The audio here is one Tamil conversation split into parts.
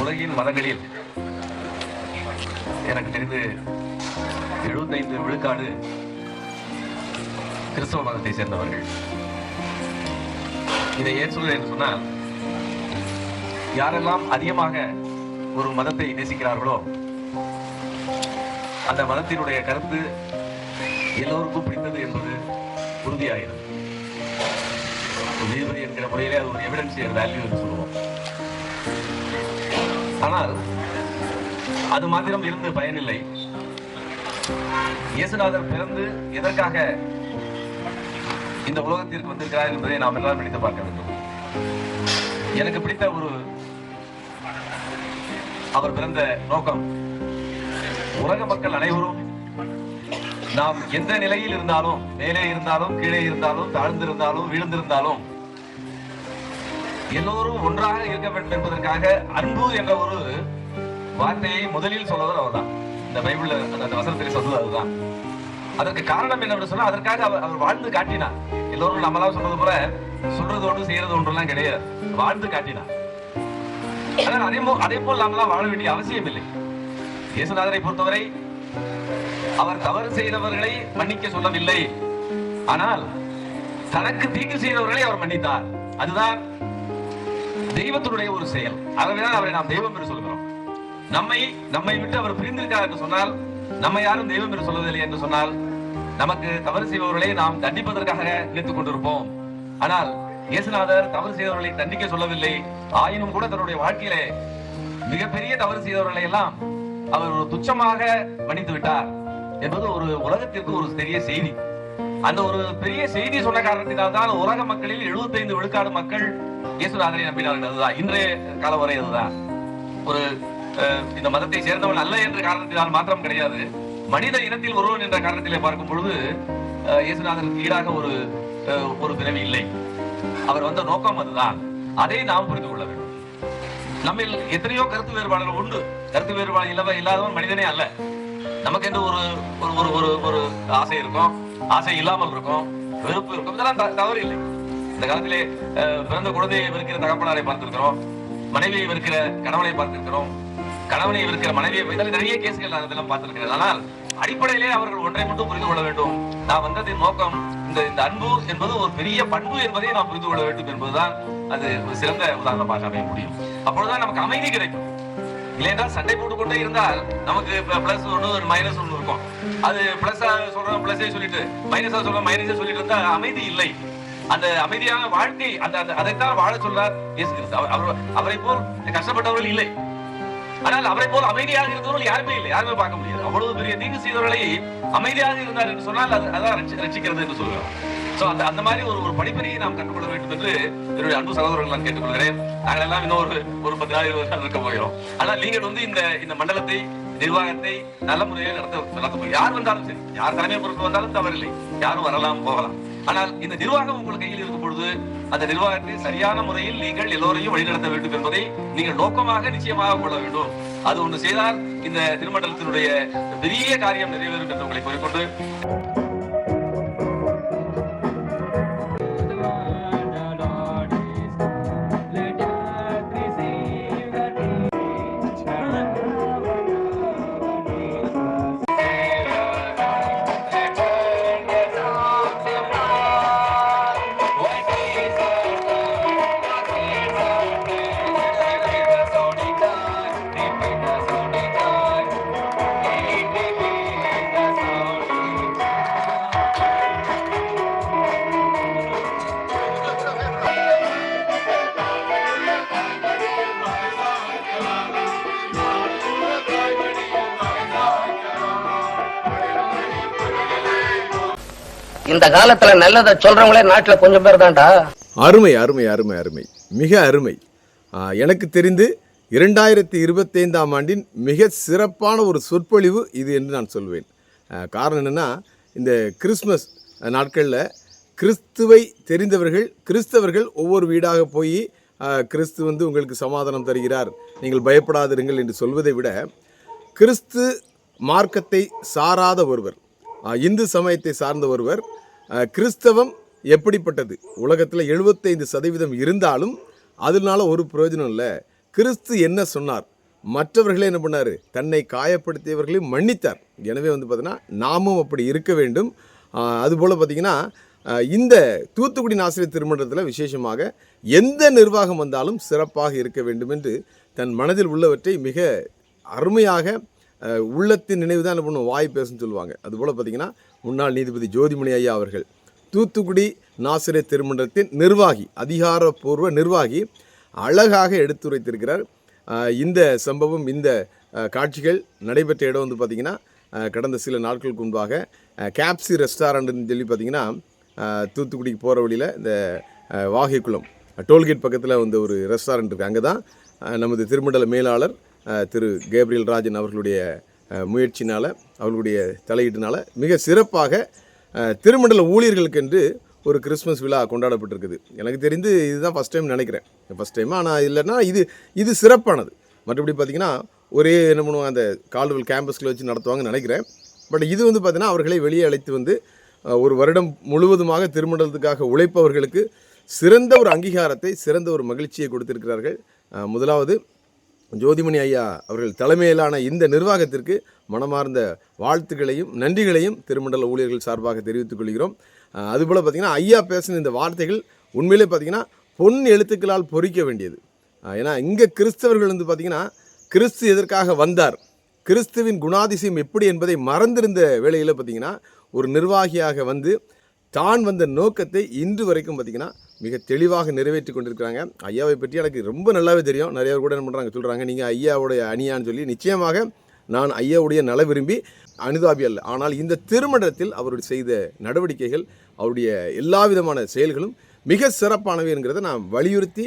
உலகின் மதங்களில் எனக்கு தெரிந்து எழுபத்தைந்து விழுக்காடு கிறிஸ்தவ மதத்தை சேர்ந்தவர்கள். இதை ஏன் சொல்கிறேன் என்று சொன்னால் யாரெல்லாம் அதிகமாக ஒரு மதத்தை நேசிக்கிறார்களோ அந்த மதத்தினுடைய கருத்து எல்லோருக்கும் பிடித்தது என்பது உறுதியாகிறது. நீதிபதி என்கிற முறையிலே அது ஒரு எவிடன்சியல் வேல்யூ என்று சொல்லுவோம். ஆனால் அது மாத்திரம் இருந்து பயனில்லை. இயேசுநாதர் பிறந்து எதற்காக இந்த உலகத்திற்கு வந்திருக்கிறார் என்பதை நாம் எல்லாம் நினைத்து பார்க்க வேண்டும். எனக்கு பிடித்த ஒரு அவர் பிறந்த நோக்கம் உலக மக்கள் அனைவரும் நாம் எந்த நிலையில் இருந்தாலும் மேலே இருந்தாலும் கீழே இருந்தாலும் தாழ்ந்திருந்தாலும் வீழ்ந்திருந்தாலும் எல்லோரும் ஒன்றாக இருக்க வேண்டும் என்பதற்காக அன்பு என்ற ஒரு வார்த்தையை முதலில் சொல்வதும் அவர்தான். இந்த பைபிள்ல அந்த வசனத்தில் சொல்வது அதுதான். அதற்கு காரணம் என்ன சொன்னா அதற்காக அவர் அவர் வாழ்ந்து காட்டினார். எல்லோரும் நம்மளாம் சொல்றது போல சொல்றது ஒன்று செய்யறது ஒன்றுலாம் கிடையாது. வாழ்ந்து காட்டினார். ஆனால் அதே போல் அதே போல் நாமெல்லாம் வாழ வேண்டிய அவசியம் இல்லை. இயேசுநாதரை பொறுத்தவரை அவர் தவறு செய்தவர்களை மன்னிக்க சொல்லவில்லை. ஆனால் தனக்கு தீங்கு செய்தவர்களை அவர் மன்னித்தார். அதுதான் தெய்வத்தினுடைய ஒரு செயல். ஆகவேதான் அவரை நாம் தெய்வம் என்று சொல்கிறோம். நம்மை நம்மை விட்டு அவர் பிரிந்திருக்கிறார் என்று சொன்னால் நம்ம யாரும் தெய்வம் என்று சொல்வதில்லை என்று சொன்னால் நமக்கு தவறு செய்பவர்களை நாம் தண்டிப்பதற்காக நினைத்துக் கொண்டிருப்போம். ஆனால் இயேசுநாதர் தவறு செய்தவர்களை தண்டிக்க சொல்லவில்லை. ஆயினும் கூட தன்னுடைய வாழ்க்கையிலே மிகப்பெரிய தவறு செய்தவர்களை எல்லாம் அவர் ஒரு துச்சமாக மன்னித்து விட்டார் என்பது ஒரு உலகத்திற்கு ஒரு பெரிய செய்தி. அந்த ஒரு பெரிய செய்தி சொன்ன காரணத்தினால் தான் உலக மக்களில் 75 விழுக்காடு மக்கள் இயேசுநாதனை நம்பினார்கள் அதுதான். இன்றைய காலம் வரை அதுதான் ஒரு இந்த மதத்தை சேர்ந்தவன் அல்ல என்ற காரணத்தினால் மாத்திரம் கிடையாது. மனித இனத்தில் ஒருவன் என்ற காரணத்திலே பார்க்கும் பொழுது இயேசுநாதனுக்கு ஈடாக ஒரு ஒரு பிறவி இல்லை. அவர் வந்த நோக்கம் அதுதான். அதை நாம் புரிந்து கொள்ள வேண்டும். நம்மில் எத்தனையோ கருத்து வேறுபாடுகள் உண்டு. கருத்து வேறுபாடு இல்லாத இல்லாதவன் மனிதனே அல்ல. நமக்கு என்று ஒரு ஒரு ஒரு ஒரு ஒரு ஆசை இருக்கும். ஆசை இல்லாமல் இருக்கும். வெறுப்பு இருக்கும். இதெல்லாம் தவறு இல்லை. இந்த காலத்திலே பிறந்த குழந்தையை வெறுக்கிற தகப்பனாரை பார்த்திருக்கிறோம். மனைவியை வெறுக்கிற கணவனை பார்த்திருக்கிறோம். கணவனை வெறுக்கிற மனைவியை இதெல்லாம் நிறைய கேசுகள் நான் இதெல்லாம் பார்த்திருக்கிறேன். ஆனால் அடிப்படையிலே அவர்கள் ஒன்றை மட்டும் புரிந்து கொள்ள வேண்டும். நான் வந்ததின் நோக்கம் இந்த இந்த அன்பு என்பது ஒரு பெரிய பண்பு என்பதை நாம் புரிந்து கொள்ள வேண்டும் என்பதுதான் அது ஒரு சிறந்த உதாரணமாக அமைய முடியும். அப்பொழுதுதான் நமக்கு அமைதி கிடைக்கும். இல்லையென்றால் சண்டை போட்டு கொண்டே இருந்தால் நமக்கு பிளஸ் ஒன்று மைனஸ் ஒன்று இருக்கும். அது பிளஸ் சொல்றோம் பிளஸே சொல்லிட்டு மைனஸா சொல்றோம் மைனஸே சொல்லிட்டு இருந்தா அமைதி இல்லை. அந்த அமைதியான வாழ்க்கை அந்த அதைத்தான் வாழ சொல்றார் இயேசு கிறிஸ்து. அவரை போல் கஷ்டப்பட்டவர்கள் இல்லை. ஆனால் அவரை போல் அமைதியாக இருந்தவர்கள் யாருமே இல்லை. யாருமே பார்க்க முடியாது. அவ்வளவு பெரிய தீங்கு செய்தவர்களை அமைதியாக இருந்தார் என்று சொன்னால் அது அதான் ரசிக்கிறது என்று சொல்கிறோம் சோ அந்த அந்த மாதிரி ஒரு ஒரு படிப்பறியை நாம் கற்றுக்கொள்ள வேண்டும் என்று என்னுடைய அன்பு சகோதரர்கள் நான் கேட்டுக்கொள்கிறேன். நாங்கள் எல்லாம் இன்னும் ஒரு பத்து நாள் இருபது நாள் இருக்க போகிறோம். ஆனால் நீங்கள் வந்து இந்த இந்த மண்டலத்தை நிர்வாகத்தை நல்ல முறையில் நடத்த நடத்த போகிறோம் யார் வந்தாலும் சரி. யார் தலைமை பொறுப்பு வந்தாலும் தவறில்லை. யாரும் வரலாம் போகலாம். ஆனால் இந்த நிர்வாகம் உங்கள் கையில் இருக்கும் பொழுது அந்த நிர்வாகத்தை சரியான முறையில் நீங்கள் எல்லோரையும் வழிநடத்த வேண்டும் என்பதை நீங்கள் நோக்கமாக நிச்சயமாக கொள்ள வேண்டும். அது ஒன்று செய்தால் இந்த திருமண்டலத்தினுடைய பெரிய காரியம் நிறைவேறும் என்று உங்களை கூறிக்கொண்டு இந்த காலத்துல நல்லதை சொல்றவங்களே நாட்டுல கொஞ்சம் பேர் தான்டா. அருமை அருமை அருமை அருமை. மிக அருமை. எனக்கு தெரிந்து இரண்டாயிரத்தி இருபத்தைந்தாம் ஆண்டின் மிக சிறப்பான ஒரு சொற்பொழிவு இது என்று நான் சொல்வேன். காரணம் என்னென்னா இந்த கிறிஸ்மஸ் நாட்களில் கிறிஸ்துவை தெரிந்தவர்கள் கிறிஸ்தவர்கள் ஒவ்வொரு வீடாக போய் கிறிஸ்து வந்து உங்களுக்கு சமாதானம் தருகிறார். நீங்கள் பயப்படாதிருங்கள் என்று சொல்வதை விட கிறிஸ்து மார்க்கத்தை சாராத ஒருவர் இந்து சமயத்தை சார்ந்த ஒருவர் கிறிஸ்தவம் எப்படிப்பட்டது? உலகத்தில் எழுபத்தைந்து சதவீதம் இருந்தாலும் அதனால ஒரு பிரயோஜனம் இல்லை. கிறிஸ்து என்ன சொன்னார்? மற்றவர்களே என்ன பண்ணார்? தன்னை காயப்படுத்தியவர்களையும் மன்னித்தார். எனவே வந்து பார்த்தீங்கன்னா நாமும் அப்படி இருக்க வேண்டும். அதுபோல் பார்த்தீங்கன்னா இந்த தூத்துக்குடி நாசிரியர் திருமணத்தில் விசேஷமாக எந்த நிர்வாகம் வந்தாலும் சிறப்பாக இருக்க வேண்டும் என்று தன் மனதில் உள்ளவற்றை மிக அருமையாக உள்ளத்தின் நினைவு தான் என்ன பண்ணுவோம் வாய் பேசுன்னு சொல்லுவாங்க. அதுபோல் பார்த்திங்கன்னா முன்னாள் நீதிபதி ஜோதிமணி ஐயா அவர்கள் தூத்துக்குடி நாசிரே திருமன்றத்தின் நிர்வாகி அதிகாரப்பூர்வ நிர்வாகி அழகாக எடுத்துரைத்திருக்கிறார். இந்த சம்பவம் இந்த காட்சிகள் நடைபெற்ற இடம் வந்து பார்த்திங்கன்னா கடந்த சில நாட்களுக்கு முன்பாக கேப்சி ரெஸ்டாரண்ட்னு சொல்லி பார்த்திங்கன்னா தூத்துக்குடிக்கு போகிற வழியில் இந்த வாகைக்குளம் டோல்கேட் பக்கத்தில் வந்து ஒரு ரெஸ்டாரண்ட் இருக்குது அங்கே தான் நமது திருமண்டல மேலாளர் திரு கேப்ரியல் ராஜன் அவர்களுடைய முயற்சினால் அவர்களுடைய தலையீட்டினால் மிக சிறப்பாக திருமண்டல ஊழியர்களுக்கென்று ஒரு கிறிஸ்மஸ் விழா கொண்டாடப்பட்டிருக்குது. எனக்கு தெரிந்து இதுதான் ஃபஸ்ட் டைம் நினைக்கிறேன். ஃபஸ்ட் டைம் ஆனால் இல்லைன்னா இது இது சிறப்பானது. மற்றபடி பார்த்திங்கன்னா ஒரே என்ன பண்ணுவாங்க அந்த கால்வெல் கேம்பஸில் வச்சு நடத்துவாங்கன்னு நினைக்கிறேன். பட் இது வந்து பார்த்திங்கன்னா அவர்களை வெளியே அழைத்து வந்து ஒரு வருடம் முழுவதுமாக திருமண்டலத்துக்காக உழைப்பவர்களுக்கு சிறந்த ஒரு அங்கீகாரத்தை சிறந்த ஒரு மகிழ்ச்சியை கொடுத்திருக்கிறார்கள். முதலாவது ஜோதிமணி ஐயா அவர்கள் தலைமையிலான இந்த நிர்வாகத்திற்கு மனமார்ந்த வாழ்த்துக்களையும் நன்றிகளையும் திருமண்டல ஊழியர்கள் சார்பாக தெரிவித்துக் கொள்கிறோம். அதுபோல் பார்த்திங்கன்னா ஐயா பேசின இந்த வார்த்தைகள் உண்மையிலே பார்த்திங்கன்னா பொன் எழுத்துக்களால் பொறிக்க வேண்டியது. ஏன்னா இங்கே கிறிஸ்தவர்கள் வந்து பார்த்திங்கன்னா கிறிஸ்து எதற்காக வந்தார்? கிறிஸ்துவின் குணாதிசயம் எப்படி என்பதை மறந்திருந்த வேளையில் பார்த்திங்கன்னா ஒரு நிர்வாகியாக வந்து தான் வந்த நோக்கத்தை இன்று வரைக்கும் பார்த்திங்கன்னா மிக தெளிவாக நிறைவேற்றி கொண்டிருக்கிறாங்க. ஐயாவை பற்றி எனக்கு ரொம்ப நல்லாவே தெரியும். நிறைய பேர் கூட என்ன பண்ணுறாங்க சொல்கிறாங்க நீங்கள் ஐயாவுடைய அணியான்னு சொல்லி. நிச்சயமாக நான் ஐயாவுடைய நல விரும்பி அனுதாபி அல்ல. ஆனால் இந்த திருமணத்தில் அவருடைய செய்த நடவடிக்கைகள் அவருடைய எல்லா விதமான செயல்களும் மிக சிறப்பானவை என்கிறத நான் வலியுறுத்தி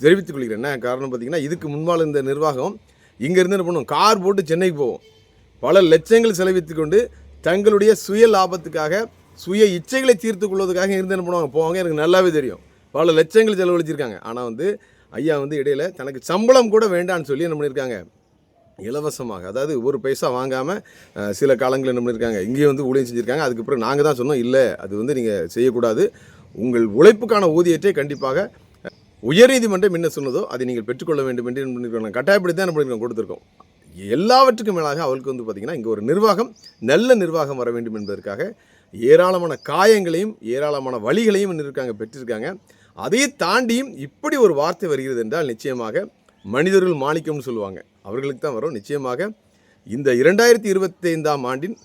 தெரிவித்துக் கொள்கிறேன். என்ன காரணம் பார்த்தீங்கன்னா இதுக்கு முன்பால் இந்த நிர்வாகம் இங்கேருந்து என்ன பண்ணுவோம் கார் போட்டு சென்னைக்கு போவோம் பல லட்சங்கள் செலவித்து கொண்டு தங்களுடைய சுய லாபத்துக்காக சுய இச்சைகளை தீர்த்து கொள்வதற்காக இருந்து என்ன பண்ணுவாங்க போவாங்க. எனக்கு நல்லாவே தெரியும். பல லட்சங்கள் செலவழிச்சிருக்காங்க. ஆனால் வந்து ஐயா வந்து இடையில் தனக்கு சம்பளம் கூட வேண்டான்னு சொல்லி என்ன பண்ணியிருக்காங்க இலவசமாக அதாவது ஒரு பைசா வாங்காமல் சில காலங்களில் என்ன பண்ணியிருக்காங்க இங்கேயும் வந்து ஊழியம் செஞ்சுருக்காங்க. அதுக்கப்புறம் நாங்கள் தான் சொன்னோம் இல்லை அது வந்து நீங்கள் செய்யக்கூடாது. உங்கள் உழைப்புக்கான ஊதியத்தை கண்டிப்பாக உயர்நீதிமன்றம் என்ன சொன்னதோ அதை நீங்கள் பெற்றுக்கொள்ள வேண்டும் என்று என்ன பண்ணியிருக்கோம் கட்டாயப்படுத்தி தான் என்ன பண்ணியிருக்கோம் கொடுத்துருக்கோம். எல்லாவற்றுக்கும் மேலாக அவளுக்கு வந்து பார்த்திங்கன்னா இங்கே ஒரு நிர்வாகம் நல்ல நிர்வாகம் வர வேண்டும் என்பதற்காக ஏராளமான காயங்களையும் ஏராளமான வழிகளையும் இருக்காங்க பெற்றிருக்காங்க. அதையே தாண்டியும் இப்படி ஒரு வார்த்தை வருகிறது என்றால் நிச்சயமாக மனிதர்கள் மாணிக்கம்னு சொல்லுவாங்க. அவர்களுக்கு தான் வரும். நிச்சயமாக இந்த இரண்டாயிரத்தி இருபத்தைந்தாம் ஆண்டின்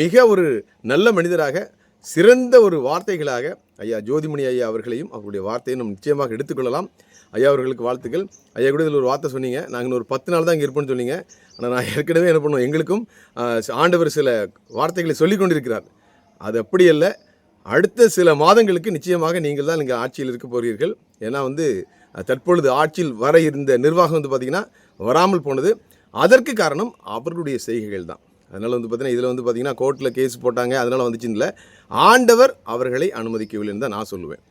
மிக ஒரு நல்ல மனிதராக சிறந்த ஒரு வார்த்தைகளாக ஐயா ஜோதிமணி ஐயா அவர்களையும் அவருடைய வார்த்தையை நம்ம நிச்சயமாக எடுத்துக்கொள்ளலாம். ஐயா அவர்களுக்கு வாழ்த்துக்கள். ஐயா கூட இதில் ஒரு வார்த்தை சொன்னீங்க. நாங்கள் இன்னும் ஒரு பத்து நாள் தான் இங்கே இருப்போம்னு சொன்னீங்க. ஆனால் நான் ஏற்கனவே என்ன பண்ணுவோம்? எங்களுக்கும் ஆண்டவர் சில வார்த்தைகளை சொல்லிக் கொண்டிருக்கிறார். அது அப்படி அல்ல. அடுத்த சில மாதங்களுக்கு நிச்சயமாக நீங்கள் தான் இங்கே ஆட்சியில் இருக்க போகிறீர்கள். ஏன்னா வந்து தற்பொழுது ஆட்சியில் வர இருந்த நிர்வாகம் வந்து பார்த்திங்கன்னா வராமல் போனது. அதற்கு காரணம் அவர்களுடைய செய்கைகள் தான். அதனால் வந்து பார்த்திங்கன்னா இதில் வந்து பார்த்தீங்கன்னா கோர்ட்டில் கேஸ் போட்டாங்க. அதனால் வந்துச்சுன்னு இல்லை. ஆண்டவர் அவர்களை அனுமதிக்கவில்லைன்னு தான் நான் சொல்லுவேன்.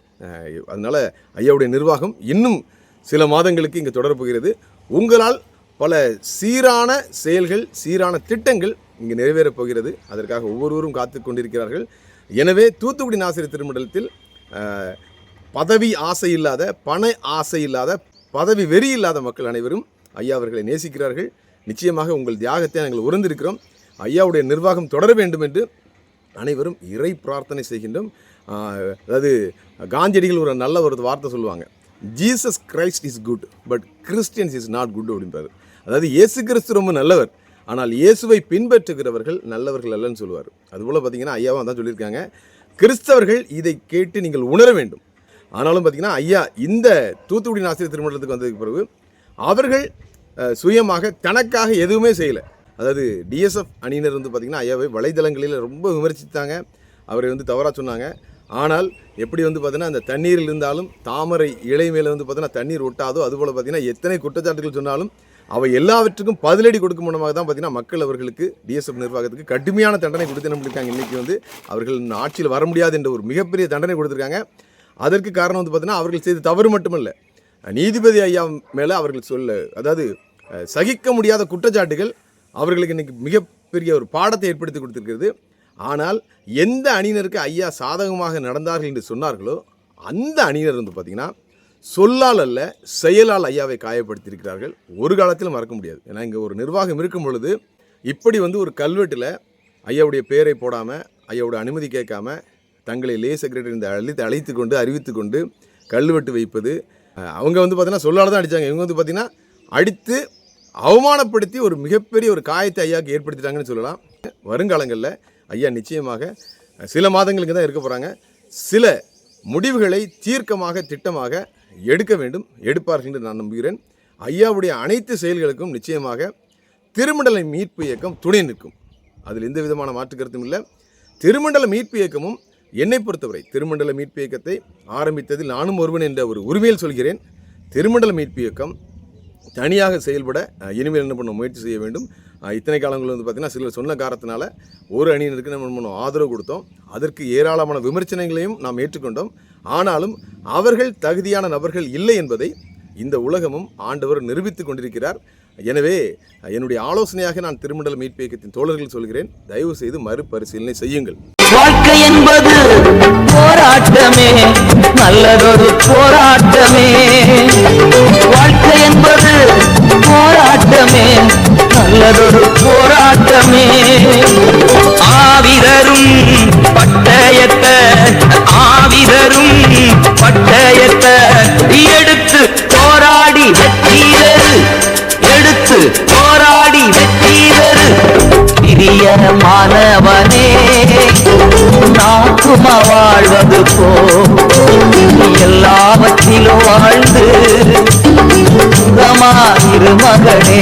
அதனால் ஐயாவுடைய நிர்வாகம் இன்னும் சில மாதங்களுக்கு இங்கே தொடர்புகிறது உங்களால் பல சீரான செயல்கள் சீரான திட்டங்கள் இங்கே நிறைவேறப் போகிறது. அதற்காக ஒவ்வொருவரும் காத்து கொண்டிருக்கிறார்கள். எனவே தூத்துக்குடி நாசிரியர் திருமண்டலத்தில் பதவி ஆசை இல்லாத பண ஆசை இல்லாத பதவி வெறி இல்லாத மக்கள் அனைவரும் ஐயா அவர்களை நேசிக்கிறார்கள். நிச்சயமாக உங்கள் தியாகத்தை நாங்கள் உறந்திருக்கிறோம் ஐயாவுடைய நிர்வாகம் தொடர வேண்டும் என்று அனைவரும் இறை பிரார்த்தனை செய்கின்றோம். அதாவது காந்தியடிகள் ஒரு நல்ல ஒரு வார்த்தை சொல்லுவாங்க. Jesus Christ is good but Christians is not good அப்படின்றாரு அதாவது இயேசு கிறிஸ்து ரொம்ப நல்லவர் ஆனால் இயேசுவை பின்பற்றுகிறவர்கள் நல்லவர்கள் அல்லன்னு சொல்லுவார். அதுபோல் பார்த்தீங்கன்னா ஐயாவும் தான் சொல்லியிருக்காங்க. கிறிஸ்தவர்கள் இதை கேட்டு நீங்கள் உணர வேண்டும். ஆனாலும் பார்த்தீங்கன்னா ஐயா இந்த தூத்துக்குடி ஆசிரியர் திருமணத்துக்கு வந்ததுக்கு பிறகு அவர்கள் சுயமாக தனக்காக எதுவுமே செய்யலை. அதாவது டிஎஸ்எஃப் அணியினர் வந்து பார்த்திங்கன்னா ஐயாவை வலைதளங்களில் ரொம்ப விமர்சித்தாங்க. அவரை வந்து தவறாக சொன்னாங்க. ஆனால் எப்படி வந்து பார்த்தீங்கன்னா அந்த தண்ணீரில் இருந்தாலும் தாமரை இலை மேலே வந்து பார்த்தீங்கன்னா தண்ணீர் ஒட்டாதோ அதுபோல் பார்த்தீங்கன்னா எத்தனை குற்றச்சாட்டுகள் சொன்னாலும் அவை எல்லாவற்றுக்கும் பதிலடி கொடுக்கும் மூலமாக தான் பார்த்தீங்கன்னா மக்கள் அவர்களுக்கு டிஎஸ்எஃப் நிர்வாகத்துக்கு கடுமையான தண்டனை கொடுத்து என்ன பண்ணியிருக்காங்க? இன்றைக்கி வந்து அவர்கள் ஆட்சியில் வர முடியாது என்ற ஒரு மிகப்பெரிய தண்டனை கொடுத்துருக்காங்க. அதற்கு காரணம் வந்து பார்த்திங்கன்னா அவர்கள் செய்த தவறு மட்டுமல்ல. நீதிபதி ஐயா மேலே அவர்கள் சொல்ல அதாவது சகிக்க முடியாத குற்றச்சாட்டுகள் அவர்களுக்கு இன்றைக்கி மிகப்பெரிய ஒரு பாடத்தை ஏற்படுத்தி கொடுத்துருக்கிறது. ஆனால் எந்த அணியினருக்கு ஐயா சாதகமாக நடந்தார்கள் என்று சொன்னார்களோ அந்த அணியினர் வந்து பார்த்திங்கன்னா சொல்லால் அல்ல செயலால் ஐயாவை காயப்படுத்தியிருக்கிறார்கள். ஒரு காலத்தில் மறக்க முடியாது. ஏன்னா இங்கே ஒரு நிர்வாகம் இருக்கும் பொழுது இப்படி வந்து ஒரு கல்வெட்டில் ஐயாவுடைய பேரை போடாமல் ஐயாவுடைய அனுமதி கேட்காம தங்களை லே செக்ரட்டரி இந்த அழைத்து அழைத்து கொண்டு அறிவித்து கொண்டு கல்வெட்டு வைப்பது அவங்க வந்து பார்த்தீங்கன்னா சொல்லால் தான் அடித்தாங்க இவங்க வந்து பார்த்திங்கன்னா அடித்து அவமானப்படுத்தி ஒரு மிகப்பெரிய ஒரு காயத்தை ஐயாவுக்கு ஏற்படுத்திட்டாங்கன்னு சொல்லலாம். வருங்காலங்களில் ஐயா நிச்சயமாக சில மாதங்களுக்கு தான் இருக்க போகிறாங்க சில முடிவுகளை தீர்க்கமாக திட்டமாக எடுக்க வேண்டும் எடுப்பார்கள் என்று நான் நம்புகிறேன். ஐயாவுடைய அனைத்து செயல்களுக்கும் நிச்சயமாக திருமண்டல மீட்பு இயக்கம் துணை நிற்கும். அதில் எந்த விதமான மாற்று கருத்தும் இல்லை. திருமண்டல மீட்பு இயக்கமும் என்னை பொறுத்தவரை திருமண்டல மீட்பு இயக்கத்தை ஆரம்பித்ததில் நானும் ஒருவன் என்ற ஒரு உரிமையில் சொல்கிறேன். திருமண்டல மீட்பு இயக்கம் தனியாக செயல்பட இனிமேல் என்ன பண்ண முயற்சி செய்ய வேண்டும். இத்தனை காலங்கள் வந்து பார்த்திங்கன்னா சிலர் சொன்ன காரணத்தினால ஒரு அணியினருக்கு நம்ம பண்ணோம் ஆதரவு கொடுத்தோம். அதற்கு ஏராளமான விமர்சனங்களையும் நாம் ஏற்றுக்கொண்டோம். ஆனாலும் அவர்கள் தகுதியான நபர்கள் இல்லை என்பதை இந்த உலகமும் ஆண்டவர் நிரூபித்துக் கொண்டிருக்கிறார். எனவே என்னுடைய ஆலோசனையாக நான் திருமண்டல மீட்பு இயக்கத்தின் தோழர்கள் சொல்கிறேன். தயவு செய்து மறுபரிசீலனை செய்யுங்கள். வாழ்க்கை என்பது போராட்டமே நல்லதொரு போராட்டமே. வாழ்க்கை என்பது போராட்டமே நல்லதொரு போராட்டமே. ஆவிதரும் பட்டயத்தை ஆவிதரும் சுகமா வாழ்வது போ எல்லாவற்றிலும் வாழ்ந்து இரு மகனே